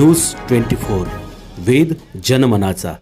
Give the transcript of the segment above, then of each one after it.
News twenty four वेद जनमनाचा.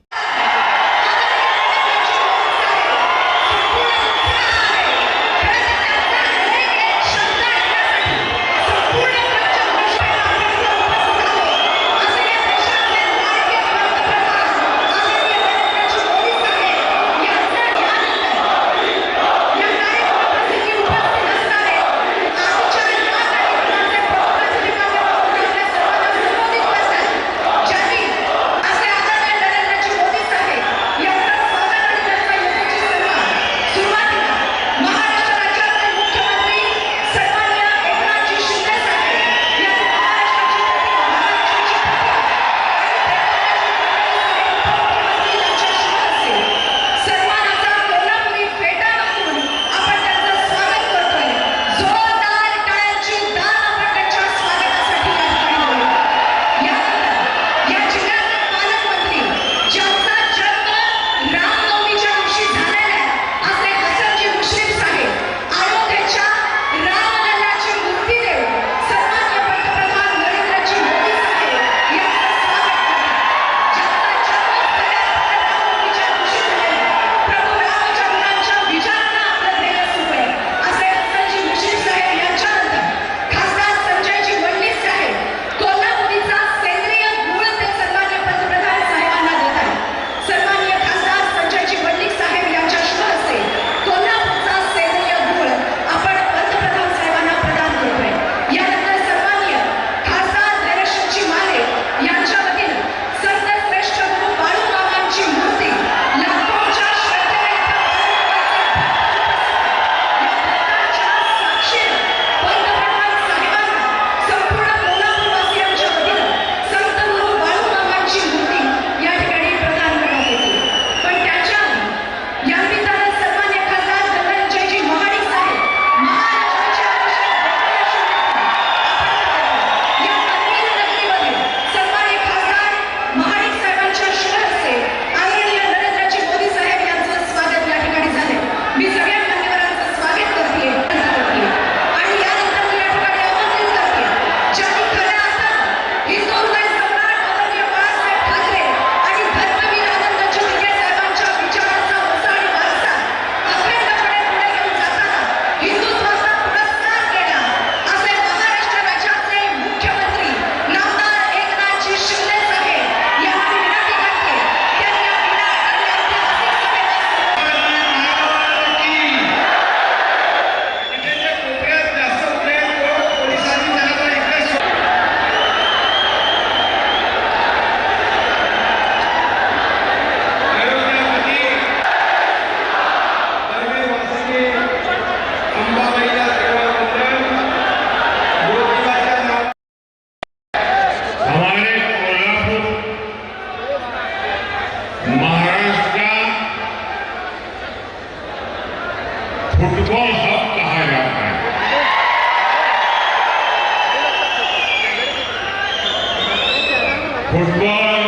Football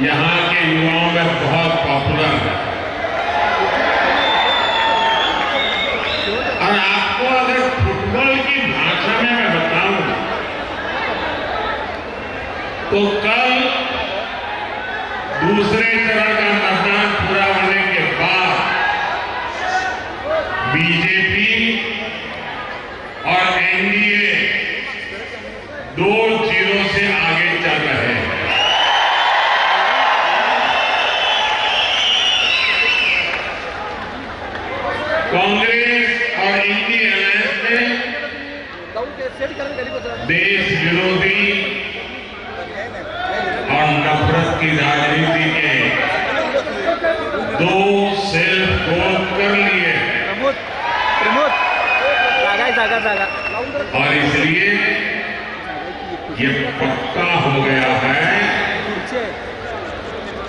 यहाँ के युवाओं में बहुत पॉपुलर है। और आपको अगर फुटबॉल की भाषा में मैं बताऊँ तो कल दूसरे चरण का मतदान पूरा होने के बाद बीजेपी ये पक्का हो गया है।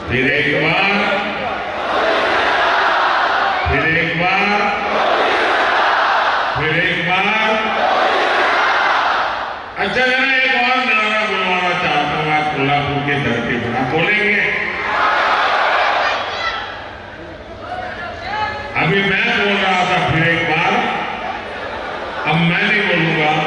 फिर एक बार। फिर एक बार। फिर एक बार। अच्छा जरा एक और नारा बनवाना चाहता हूँ आज कोल्हापुर के धरती पर। आप बोलेंगे? अभी मैं बोल रहा था, फिर एक बार। अब मैं नहीं बोलूँगा।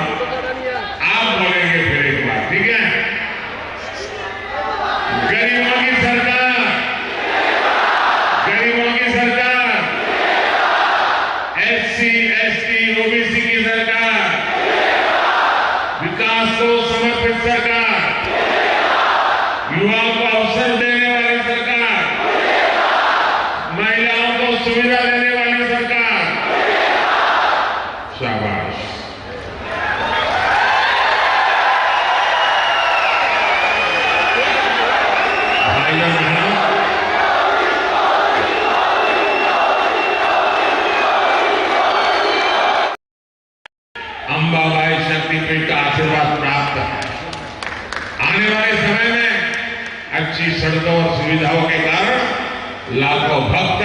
शक्तिपीठ का आशीर्वाद प्राप्त है। आने वाले समय में अच्छी सड़कों और सुविधाओं के कारण लाखों भक्त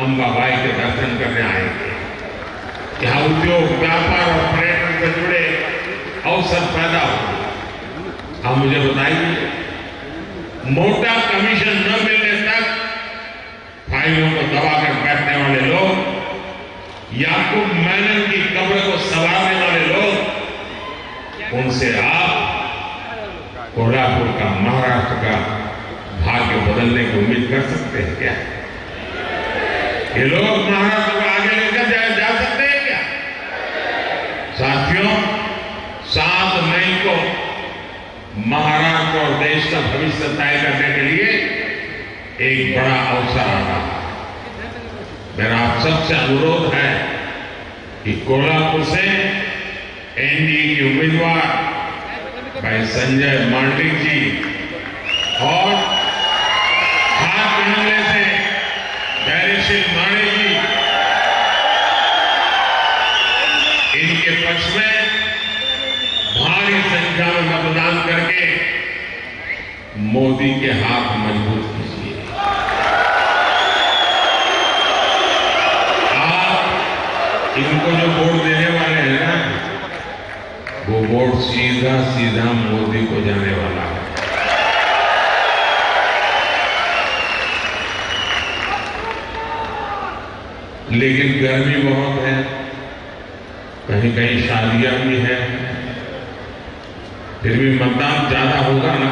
अंबाबाई के दर्शन करने आएँगे। यहाँ उद्योग, व्यापार और पर्यटन से जुड़े अवसर पैदा होंगे। आप मुझे बताइए, मोटा कमीशन न मिलने तक फाइलों को दबाकर बैठने वाले लोग या तो की कब्र को संवारने वाले उनसे आप कोल्हापुर का महाराष्ट्र का भाग्य बदलने की उम्मीद कर सकते हैं क्या? ये लोग महाराष्ट्र को आगे लेकर जा, जा सकते हैं क्या? साथियों सात मई को महाराष्ट्र और देश का भविष्य तय करने के लिए एक बड़ा अवसर आ रहा है। मेरा आप सबसे अनुरोध है कि कोल्हापुर से एनडीए के उम्मीदवार भाई संजय मांडलिक जी, और हाथ मामले से धैर्यशील माणे जी। इनके पक्ष में भारी संख्या में मतदान करके मोदी के हाथ मज़बूत कीजिए। आप इनको जो वोट देने वाले हैं ना वो वोट सीधा सीधा मोदी को जाने वाला है। लेकिन गर्मी बहुत है कहीं कहीं शादियाँ भी है, फिर भी मतदान ज़्यादा होगा ना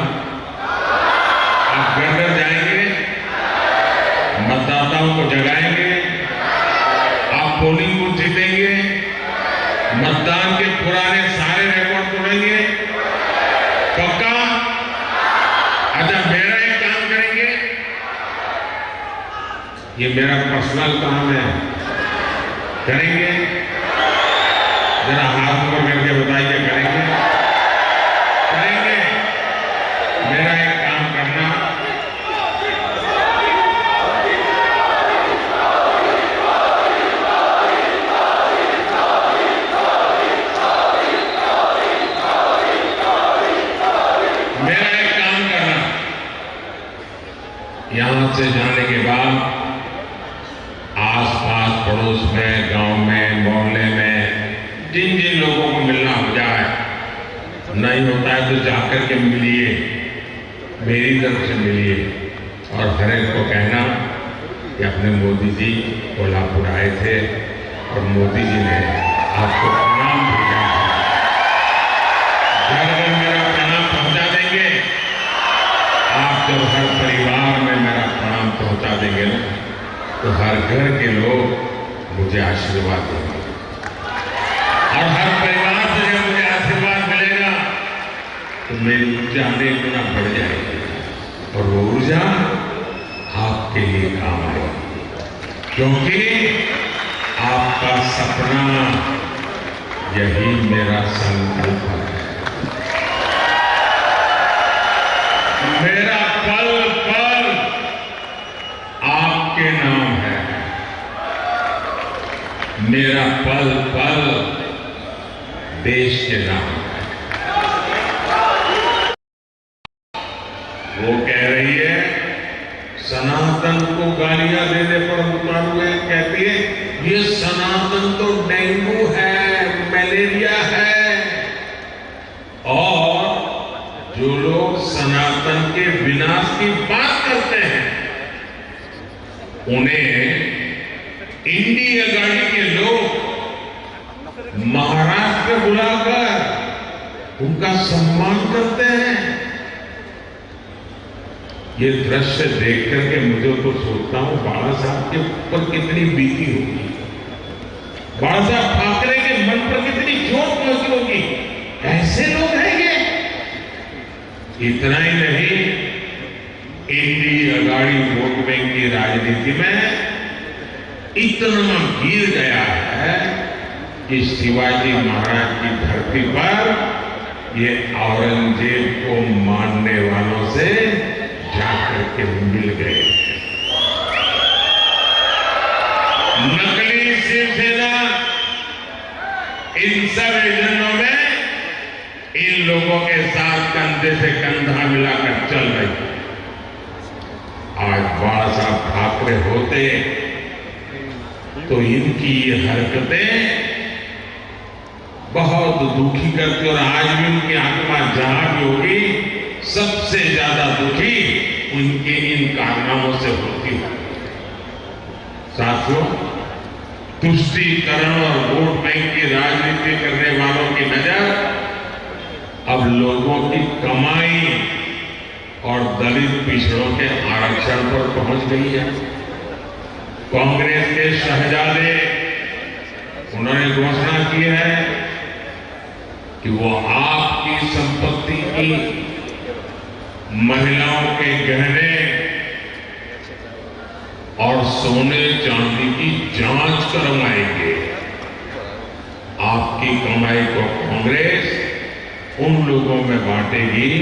आप घर घर जाएँगे मतदाताओं को जगाएँगे आप पोलिंग बूथ जीतेंगे मतदान के पुराने सारे रिकॉर्ड तोड़ेंगे पक्का अच्छा मेरा एक काम करेंगे ये मेरा पर्सनल काम है। करेंगे? जरा हाथ ऊपर करके बताइए करेंगे करेंगे मेरा एक काम करना मेरा एक काम करना यहाँ से जाने के बाद आसपास पड़ोस में गाँव में मोहल्ले में जिन जिन लोगों को मिलना हो जाए नहीं होता है तो जाकर के मिलिए मेरी तरफ़ से मिलिए और हर एक को कहना कि अपने जी कोल्हापुर आए थे और मोदी जी ने आपको प्रणाम भेजा घर घर मेरा प्रणाम पहुँचा देंगे। आप जब हर परिवार में मेरा प्रणाम पहुँचा देंगे ना तो हर घर के लोग मुझे आशीर्वाद देंगे। और हर परिवार से जब मुझे आशीर्वाद मिलेगा तो मेरी ऊर्जा अनेक गुना बढ़ जाएगी और वो ऊर्जा आपके लिए काम आएगी। क्योंकि आपका सपना यही मेरा संकल्प है मेरा पल पल आपके नाम है मेरा पल पल देश के नाम है वो कह रही है सनातन को गालियाँ देने पर उतार हुए कहती है ये सनातन तो डेंगू है मलेरिया है। और जो लोग सनातन के विनाश की बात करते हैं, उन्हें इंडी अगाड़ी के लोग महाराष्ट्र बुलाकर उनका सम्मान करते हैं। ये दृश्य देख करके मुझे तो सोचता हूँ, बाला साहब के ऊपर कितनी बीती होगी। बाला साहब ठाकरे मन पर कितनी चोट पहुँची होगी। ऐसे लोग हैं ये इतना ही नहीं, इंडी अगाड़ी वोट बैंक की राजनीति में इतना गिर गया है कि शिवाजी महाराज की धरती पर ये औरंगज़ेब को मानने वालों से जाकर के मिल गए। इन सब एजेंडों में इन लोगों के साथ कंधे से कंधा मिलाकर चल रही। आज बाला साहब ठाकरे होते तो इनकी ये हरकतें बहुत दुखी करती और आज भी उनकी आत्मा जहाँ भी होगी, सबसे ज़्यादा दुखी उनके इन कारनामों से होती है। साथियों तुष्टीकरण और वोट बैंक की राजनीति करने वालों की नज़र। अब लोगों की कमाई और दलित पिछड़ों के आरक्षण पर पहुँच गई है। कांग्रेस के शहजादे, उन्होंने घोषणा की है कि वो आपकी संपत्ति की महिलाओं के गहने और सोने चांदी की जाँच करवाएँगे। आपकी कमाई को कांग्रेस उन लोगों में बांटेगी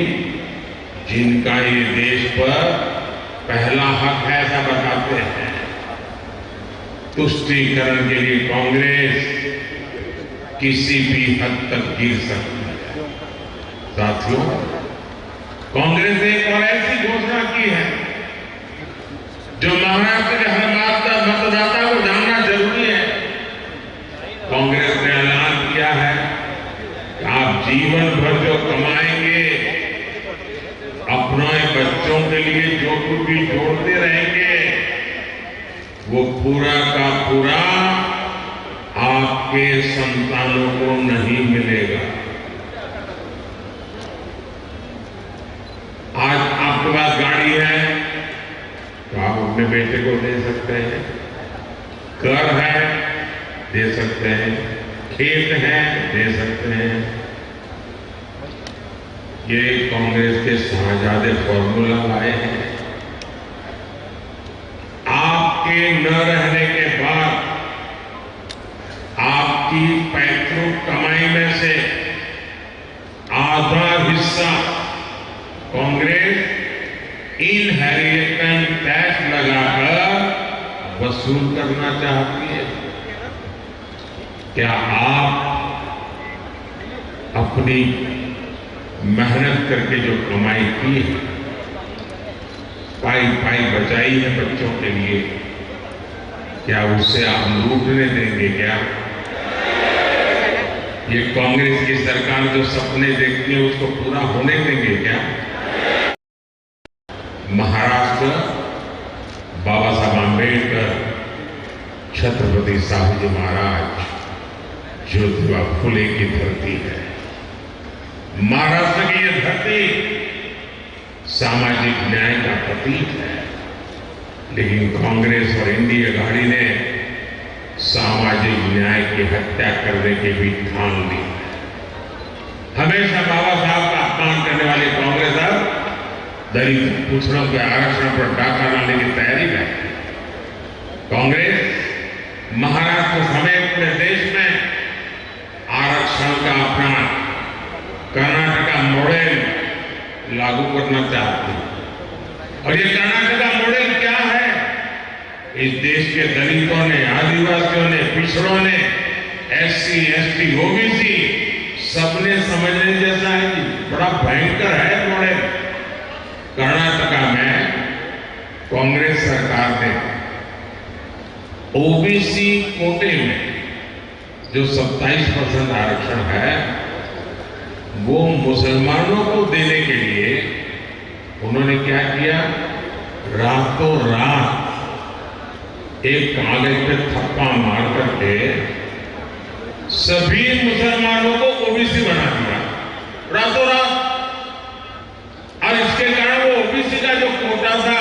जिनका ये देश पर पहला हक है, ऐसा बताते हैं। तुष्टिकरण के लिए कांग्रेस किसी भी हद तक गिर सकती है। साथियों, कांग्रेस ने एक और ऐसी घोषणा की है। जो महाराष्ट्र के हर बात का मतदाता को जानना ज़रूरी है। कांग्रेस ने ऐलान किया है कि आप जीवन भर जो कमाएँगे अपने बच्चों के लिए जो कुछ भी जोड़ते रहेंगे, वो पूरा का पूरा आपके संतानों को नहीं मिलेगा। आज आपके पास गाड़ी है अपने बेटे को दे सकते हैं। घर है, दे सकते हैं। खेत है, दे सकते हैं। ये कांग्रेस के शाहजादे फॉर्मूला लाए हैं। आपके न रहने के बाद आपकी पैतृक कमाई में से आधा हिस्सा कांग्रेस इनहेरिटेंस टैक्स लगाकर वसूल करना चाहती है। क्या आप अपनी मेहनत करके जो कमाई की है, पाई पाई बचाई है बच्चों के लिए, क्या उससे आप लूटने देंगे क्या? ये कांग्रेस की सरकार जो सपने देखती है, उसको पूरा होने देंगे क्या? महाराष्ट्र, बाबा साहब आम्बेडकर छत्रपति साहू जी महाराज, ज्योतिबा फुले की धरती है। महाराष्ट्र की यह धरती सामाजिक न्याय का प्रतीक है। लेकिन कांग्रेस और इंडिया गाड़ी ने सामाजिक न्याय की हत्या करने की भी ठान ली हमेशा बाबा साहब का अपमान करने वाली कांग्रेस अब दलित पिछड़ों के आरक्षण पर डाका डालने की तैयारी में कांग्रेस महाराष्ट्र समेत पूरे देश में आरक्षण का अपना कर्नाटका मॉडल लागू करना चाहती है। और ये कर्नाटका मॉडल क्या है? इस देश के दलितों ने, आदिवासियों ने, पिछड़ों ने, एससी, एसटी, ओबीसी सबने समझने जैसा है कि बड़ा भयंकर है मॉडल। कर्नाटका में कांग्रेस सरकार ने ओबीसी कोटे में जो 27 परसेंट आरक्षण है, वो मुसलमानों को देने के लिए उन्होंने क्या किया? रातों रात एक कागज़ पे थप्पा मार करके सभी मुसलमानों को ओबीसी बना दिया। रातों रात और इसके कारण वो ओबीसी का जो कोटा था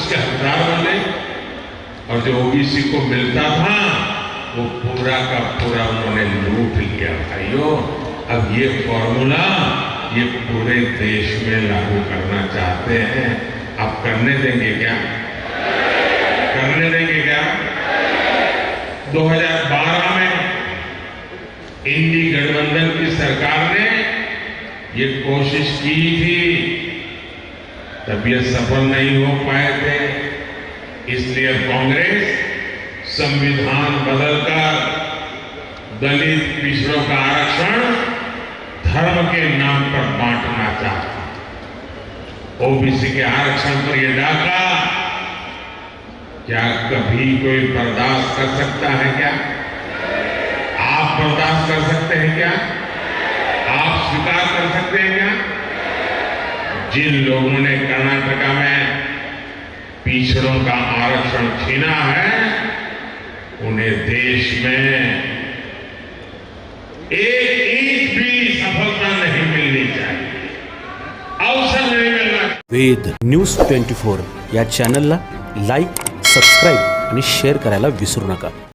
उसके हकदार बन। और जो ओबीसी को मिलता था, वो पूरा का पूरा उन्होंने लूट लिया। भाइयों, अब ये फॉर्मूला ये पूरे देश में लागू करना चाहते हैं। आप करने देंगे क्या? करने देंगे क्या? 2012 में इंडी गठबंधन की सरकार ने ये कोशिश की थी तब ये सफल नहीं हो पाए थे। इसलिए कांग्रेस संविधान बदलकर दलित पिछड़ों का आरक्षण धर्म के नाम पर बांटना चाहता ओबीसी के आरक्षण पर यह डाका, क्या कभी कोई बर्दाश्त कर सकता है क्या? आप बर्दाश्त कर सकते हैं क्या? आप स्वीकार कर सकते हैं क्या? जिन लोगों ने कर्नाटका में पिछड़ों का आरक्षण छीना है, उन्हें देश में एक इंच भी सफलता नहीं मिलनी चाहिए। अवसर नहीं मिलना वेद न्यूज़ ट्वेंटी फोर या चॅनलला लाईक सबस्क्राईब आणि शेअर करायला विसरू नका.